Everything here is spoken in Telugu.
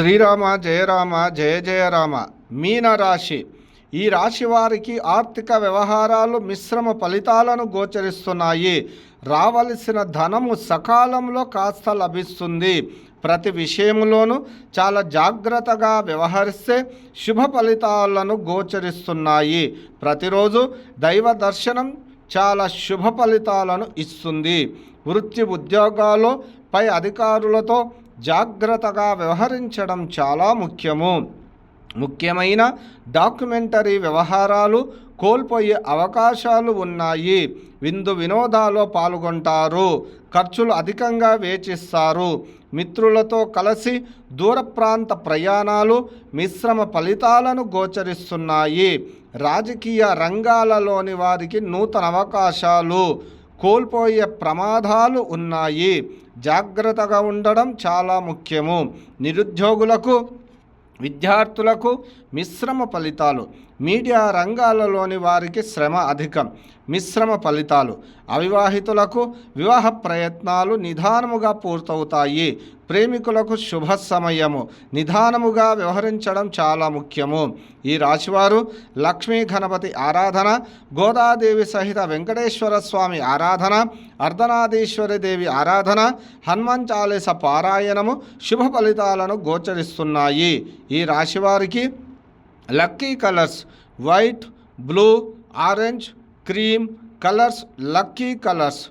శ్రీరామ జయరామ జయ జయరామ మీన మీనరాశి. ఈ రాశి వారికి ఆర్థిక వ్యవహారాలు మిశ్రమ ఫలితాలను గోచరిస్తున్నాయి. రావలసిన ధనము సకాలంలో కాస్త లభిస్తుంది. ప్రతి విషయంలోనూ చాలా జాగ్రత్తగా వ్యవహరిస్తే శుభ ఫలితాలను గోచరిస్తున్నాయి. ప్రతిరోజు దైవ దర్శనం చాలా శుభ ఫలితాలను ఇస్తుంది. వృత్తి ఉద్యోగాల్లో పై అధికారులతో జాగ్రత్తగా వ్యవహరించడం చాలా ముఖ్యము. ముఖ్యమైన డాక్యుమెంటరీ వ్యవహారాలు కోల్పోయే అవకాశాలు ఉన్నాయి. విందు వినోదాల్లో పాల్గొంటారు. ఖర్చులు అధికంగా వేచిస్తారు. మిత్రులతో కలిసి దూర ప్రాంత ప్రయాణాలు మిశ్రమ ఫలితాలను గోచరిస్తున్నాయి. రాజకీయ రంగాలలోని వారికి నూతన అవకాశాలు. కోల్పోయే ప్రమాదాలు ఉన్నాయి. జాగ్రత్తగా ఉండడం చాలా ముఖ్యము. నిరుద్యోగులకు విద్యార్థులకు మిశ్రమ ఫలితాలు. మీడియా రంగాలలోని వారికి శ్రమ అధికం. మిశ్రమ ఫలితాలు. అవివాహితులకు వివాహ ప్రయత్నాలు నిదానముగా పూర్తవుతాయి. ప్రేమికులకు శుభ సమయము నిదానముగా వ్యవహరించడం చాలా ముఖ్యము. ఈ రాశివారు లక్ష్మీ గణపతి ఆరాధన గోదాదేవి సహిత వెంకటేశ్వర స్వామి ఆరాధన అర్ధనాదీశ్వరి దేవి ఆరాధన హనుమాన్ చాలీస పారాయణము శుభ ఫలితాలను గోచరిస్తున్నాయి. ఈ రాశివారికి lucky colours white blue orange cream colours lucky colours.